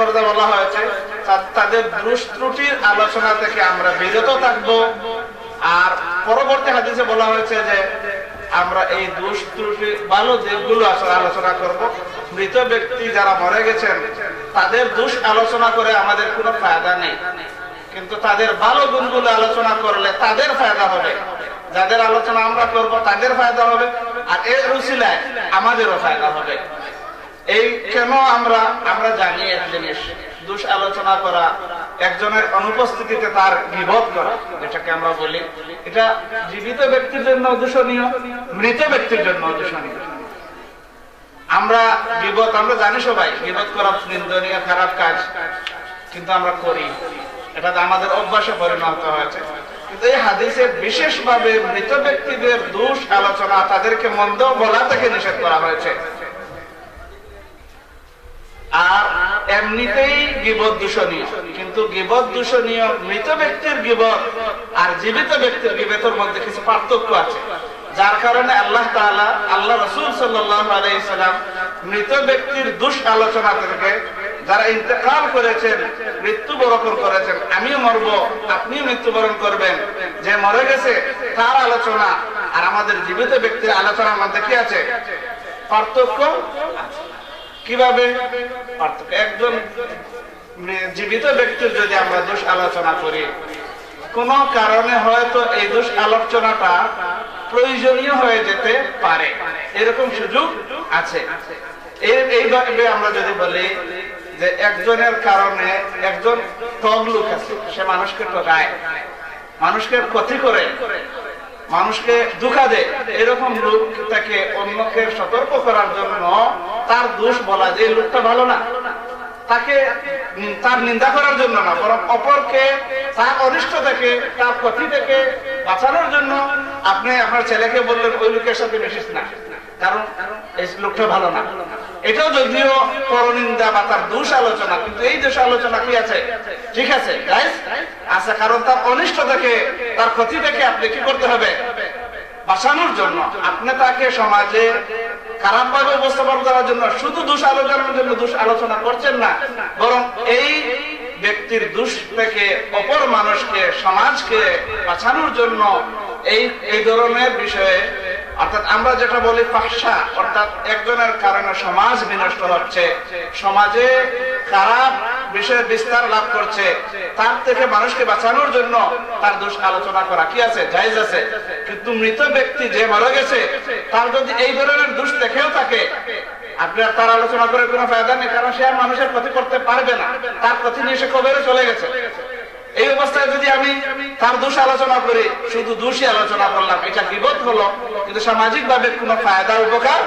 পর্দা বলা হয়েছে। তাদের দোষ ত্রুটির আলোচনা থেকে আমরা বিরত থাকব। আর পরবর্তী হাদিসে বলা হয়েছে যে, আমরা এই দোষ ত্রুটি ভালো দিকগুলো আসলে আলোচনা করব, মৃত ব্যক্তি যারা মরে গেছেন, তাদের দোষ আলোচনা করে আমাদের কোনো ফায়দা নেই। কিন্তু তাদের ভালো গুণগুলো আলোচনা করলে তাদের ফায়দা হবে। যাদের আলোচনা আমরা করব, তাদের ফায়দা হবে। আর এর রুচিলায় আমাদেরও ফায়দা হবে। এই কেন আমরা আমরা জানি এক জিনিস দুষ আলোচনা করা, একজনের অনুপস্থিতিতে তার বিভোধ করা, যেটাকে আমরা বলি, এটা জীবিত ব্যক্তির জন্য দূষণীয় মৃত ব্যক্তির জন্য দূষণীয় আমরা বিপদ আমরা জানি সবাই বিপদ করা নিন্দনীয়, খারাপ কাজ, কিন্তু আমরা করি। এটা আমাদের অভ্যাসে পরিণত হয়েছে। কিন্তু এই হাদিসে বিশেষভাবে মৃত ব্যক্তিদের দোষ আলোচনা তাদেরকে মন্দ বলা থেকে নিষেধ করা হয়েছে। আর এমনিতেই গিবত দূষণীয়। কিন্তু গিবত দূষণীয় মৃত ব্যক্তির গিবত আর জীবিত ব্যক্তির গিবতের মধ্যে কিছু পার্থক্য আছে। যার কারণে আল্লাহ তাআলা, আল্লাহ রসুল সাল্লাম মৃত ব্যক্তির দুষ আলোচনা থেকে যারা ইন্তেকাল করেছেন মৃত্যু মৃত্যুবরণ করেছেন, আমিও মরব, আপনিও মৃত্যুবরণ করবেন, যে মরে গেছে তার আলোচনা আর আমাদের জীবিত ব্যক্তির আলোচনার মধ্যে কি আছে? পার্থক্য আছে। কীভাবে? একজন জীবিত ব্যক্তির যদি আমরা দোষ আলোচনা করি, কোন কারণে হয়তো এই দোষ আলোচনাটা প্রয়োজনীয় হয়ে যেতে পারে। এরকম সুযোগ আছে। এই- এইভাবে আমরা যদি বলি যে একজনের কারণে একজন টগ লোক আছে, সে মানুষকে ঠকায় মানুষকে ক্ষতি করে। মানুষকে দুঃখা দেয় এরকম লোক তাকে অন্যকে সতর্ক করার জন্য তার দোষ বলা যে লোকটা ভালো না। তাকে তার নিন্দা করার জন্য না, বরং অপরকে, তার অনিষ্ট থেকে, তার ক্ষতি থেকে বাঁচানোর জন্য আপনি আপনার ছেলেকে বললেন, ওই লোকের সাথে মিশিস না। কারণ এই লোকটা ভালো না। এটাও যদিও পরনিন্দা বা তার দোষ আলোচনা, কিন্তু এই দোষ আলোচনা কি আছে? ঠিক আছে, guys? আছে, কারণ তার অনিষ্ট থেকে তার ক্ষতি থেকে আপনি কি করতে হবে? বাঁচানোর জন্য। আপনি তাকে সমাজে খারাপ ভাবে উপস্থাপন করার জন্য শুধু দোষ আলোচনার জন্য দোষ আলোচনা করছেন না, বরং এই ব্যক্তির দোষ থেকে অপর মানুষকে, সমাজকে বাঁচানোর জন্য এই এই ধরনের বিষয়ে অর্থাৎ আমরা যেটা বলি পাশা অর্থাৎ একজনের কারণে সমাজ বিনষ্ট হচ্ছে, সমাজে খারাপ বিষয়ে বিস্তার লাভ করছে, তার থেকে মানুষকে বাঁচানোর জন্য তার দোষ আলোচনা করা কি আছে? জায়েজ আছে। কিন্তু মৃত ব্যক্তি যে মারা গেছে, তার যদি এই ধরনের দোষ দেখেও থাকে, আপনি আর তার আলোচনা করে কোনো ফায়দা নেই, কারণ সে আর মানুষের ক্ষতি করতে পারবে না। তার ক্ষতি নিয়ে সে কবেরে চলে গেছে। এই অবস্থায় যদি আমি তার দোষ আলোচনা করে, শুধু দোষী আলোচনা করলাম, এটা বিপদ হলো। কিন্তু সামাজিক ভাবে কোনো ফায়দা উপকার